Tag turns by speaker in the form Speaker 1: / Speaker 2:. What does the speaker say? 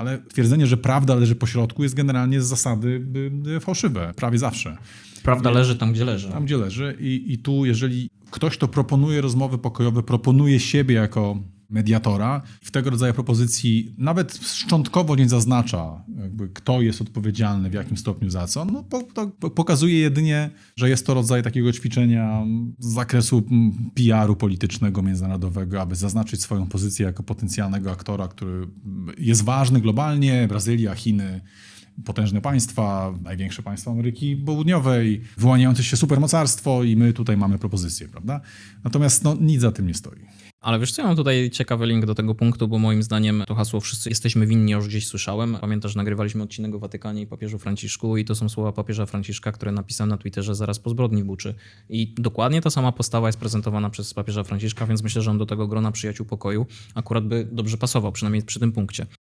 Speaker 1: Ale twierdzenie, że prawda leży po środku jest generalnie z zasady y, y, fałszywe, prawie zawsze.
Speaker 2: Prawda leży tam, gdzie leży.
Speaker 1: Tam, gdzie leży. I, I tu, jeżeli ktoś, kto proponuje rozmowy pokojowe, proponuje siebie jako mediatora, w tego rodzaju propozycji nawet szczątkowo nie zaznacza, kto jest odpowiedzialny, w jakim stopniu za co, no, po, pokazuje jedynie, że jest to rodzaj takiego ćwiczenia z zakresu PR-u politycznego, międzynarodowego, aby zaznaczyć swoją pozycję jako potencjalnego aktora, który jest ważny globalnie, Brazylia, Chiny, potężne państwa, największe państwo Ameryki Południowej, wyłaniające się supermocarstwo i my tutaj mamy propozycję, prawda? Natomiast no, nic za tym nie stoi.
Speaker 2: Ale wiesz co, ja mam tutaj ciekawy link do tego punktu, bo moim zdaniem to hasło wszyscy jesteśmy winni, już gdzieś słyszałem. Pamiętasz, nagrywaliśmy odcinek o Watykanie i papieżu Franciszku i to są słowa papieża Franciszka, które napisał na Twitterze zaraz po zbrodni Buczy. I dokładnie ta sama postawa jest prezentowana przez papieża Franciszka, więc myślę, że on do tego grona przyjaciół pokoju akurat by dobrze pasował, przynajmniej przy tym punkcie.